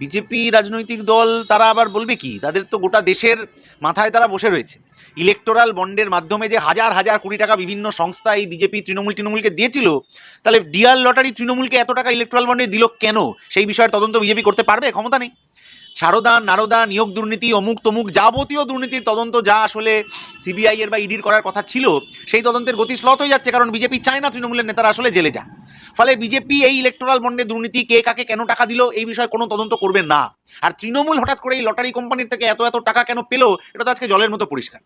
BJP রাজনৈতিক দল তারা আবার বলবে কি? তাদের তো গোটা দেশের মাথায় তারা বসে রয়েছে। ইলেকটোরাল বন্ডের মাধ্যমে যে হাজার হাজার কোটি টাকা বিভিন্ন সংস্থা এই বিজেপি, তৃণমূল, তৃণমূলকে দিয়েছিল, তাহলে ডিয়ার লটারি তৃণমূলকে এত টাকা ইলেকটোরাল বন্ডে দিল কেন? সেই বিষয়ের তদন্ত বিজেপি করতে পারবে? ক্ষমতা নেই। সারদা, নারদা, নিয়োগ দুর্নীতি, অমুক তমুক যাবতীয় দুর্নীতির তদন্ত যা আসলে সিবিআই এর বা ইডির করার কথা ছিল, সেই তদন্তের গতি স্লথ হয়ে যাচ্ছে, কারণ বিজেপি চায় না তৃণমূলের নেতারা আসলে জেলে যায় ফলে বিজেপি এই ইলেকটোরাল বন্ডে দুর্নীতি, কে কাকে কেন টাকা দিল, এই বিষয়ে কোনো তদন্ত করবে না। আর তৃণমূল হঠাৎ করে এই লটারি কোম্পানির থেকে এত এত টাকা কেন পেল, এটা তো আজকে জলের মতো পরিষ্কার।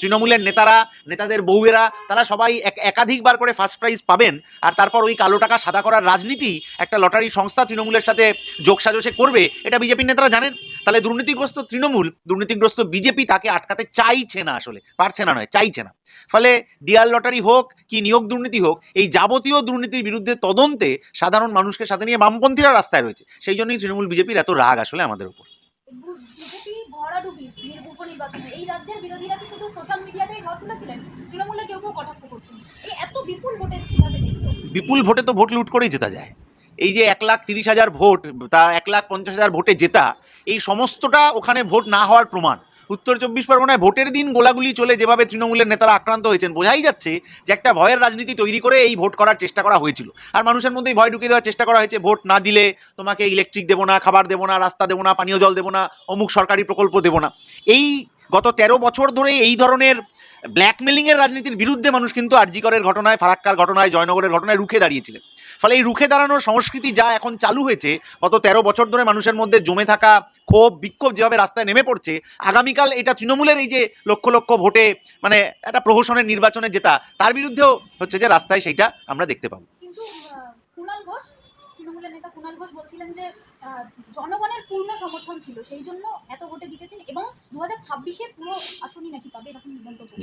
তৃণমূলের নেতারা, নেতাদের বউয়েরা, তারা সবাই এক- একাধিকবার করে ফার্স্ট প্রাইজ পাবেন, আর তারপর ওই কালো টাকা সাদা করার রাজনীতি একটা লটারি সংস্থা তৃণমূলের সাথে যোগসাজসে করবে, এটা বিজেপির নেতারা জানেন। তাহলে দুর্নীতিগ্রস্ত তৃণমূল দুর্নীতিগ্রস্ত বিজেপি তাকে আটকাতে চাইছে না আসলে পারছে না নয় চাইছে না। ফলে ডিআর লটারি হোক কি নিয়োগ দুর্নীতি হোক এই যাবতীয় দুর্নীতির বিরুদ্ধে তদন্তে সাধারণ মানুষকে সাথে নিয়ে বামপন্থীরা রাস্তায় রয়েছে। সেই জন্যই তৃণমূল বিজেপির এত রাগ আসলে আমাদের উপর। বিজেপি ভরাডুবি নির- উপনির্বাচনে এই রাজ্যের বিরোধীরা কি শুধু সোশ্যাল মিডিয়াতেই ঝড় তুলেছিলেন? তৃণমূলের কেউ কেউ কটাক্ষ করছেন। এই এত বিপুল ভোটে কীভাবে বিপুল ভোটে তো ভোট লুট করেই জেতা যায়। এই যে এক লাখ তিরিশ হাজার ভোট, তা এক লাখ পঞ্চাশ হাজার ভোটে জেতা, এই সমস্তটা ওখানে ভোট না হওয়ার প্রমাণ। উত্তর চব্বিশ পরগনায় ভোটের দিন গোলাগুলি চলে যেভাবে তৃণমূলের নেতারা আক্রান্ত হয়েছেন, বোঝাই যাচ্ছে যে একটা ভয়ের রাজনীতি তৈরি করে এই ভোট করার চেষ্টা করা হয়েছিল। আর মানুষের মধ্যেই ভয় ঢুকিয়ে দেওয়ার চেষ্টা করা হয়েছে, ভোট না দিলে তোমাকে ইলেকট্রিক দেবো না, খাবার দেবো না, রাস্তা দেবো না, পানীয় জল দেবো না, অমুক সরকারি প্রকল্প দেবো না। এই গত তেরো বছর ধরে এই ধরনের ব্ল্যাকমেলিংয়ের রাজনীতির বিরুদ্ধে মানুষ কিন্তু আরজিকরের ঘটনায়, ফারাক্কার ঘটনায়, জয়নগরের ঘটনায় রুখে দাঁড়িয়েছিলেন। ফলে এই রুখে দাঁড়ানোর সংস্কৃতি যা এখন চালু হয়েছে, গত তেরো বছর ধরে মানুষের মধ্যে জমে থাকা ক্ষোভ, বিক্ষোভ যেভাবে রাস্তায় নেমে পড়ছে, আগামীকাল এটা তৃণমূলের এই যে লক্ষ লক্ষ ভোটে মানে একটা প্রহসনের নির্বাচনে জেতা তার বিরুদ্ধেও হচ্ছে যে রাস্তায় সেইটা আমরা দেখতে পাবো। জনগণের পূর্ণ সমর্থন ছিল, সেই জন্য এত ভোটে জিতেছেন এবং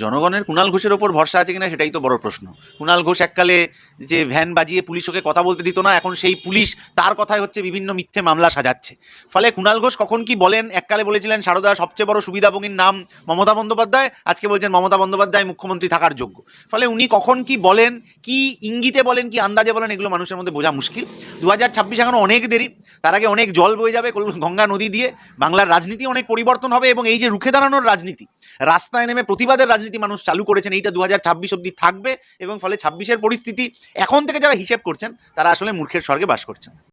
জনগণের কুণাল ঘোষের ওপর ভরসা আছে কিনা সেটাই তো বড় প্রশ্ন। কুণাল ঘোষ এককালে যে ভ্যান বাজিয়ে পুলিশ ওকে কথা বলতে দিত না, এখন সেই পুলিশ তার কথাই হচ্ছে বিভিন্ন মিথ্যে মামলা সাজাচ্ছে। ফলে কুণাল ঘোষ কখন কি বলেন? এককালে বলেছিলেন, সারদা, সবচেয়ে বড় সুবিধাভোগীর নাম মমতা বন্দ্যোপাধ্যায়। আজকে বলছেন, মমতা বন্দ্যোপাধ্যায় মুখ্যমন্ত্রী থাকার যোগ্য। ফলে উনি কখন কি বলেন, কি ইঙ্গিতে বলেন, কি আন্দাজে বলেন, এগুলো মানুষের মধ্যে বোঝা মুশকিল। দু হাজার ছাব্বিশ এখনও অনেক দেরি, তার আগে অনেক জল বয়ে যাবে গঙ্গা নদী দিয়ে। বাংলার রাজনীতি অনেক পরিবর্তন হবে এবং এই যে রুখে দাঁড়ানোর রাজনীতি। রাস্তায় নেমে প্রতিবাদের রাজনীতি মানুষ চালু করেছেন, এইটা দু হাজার ছাব্বিশ অব্দি থাকবে এবং ফলে ছাব্বিশের পরিস্থিতি, এখন থেকে যারা হিসেব করছেন, তারা আসলে মূর্খের স্বর্গে বাস করছেন।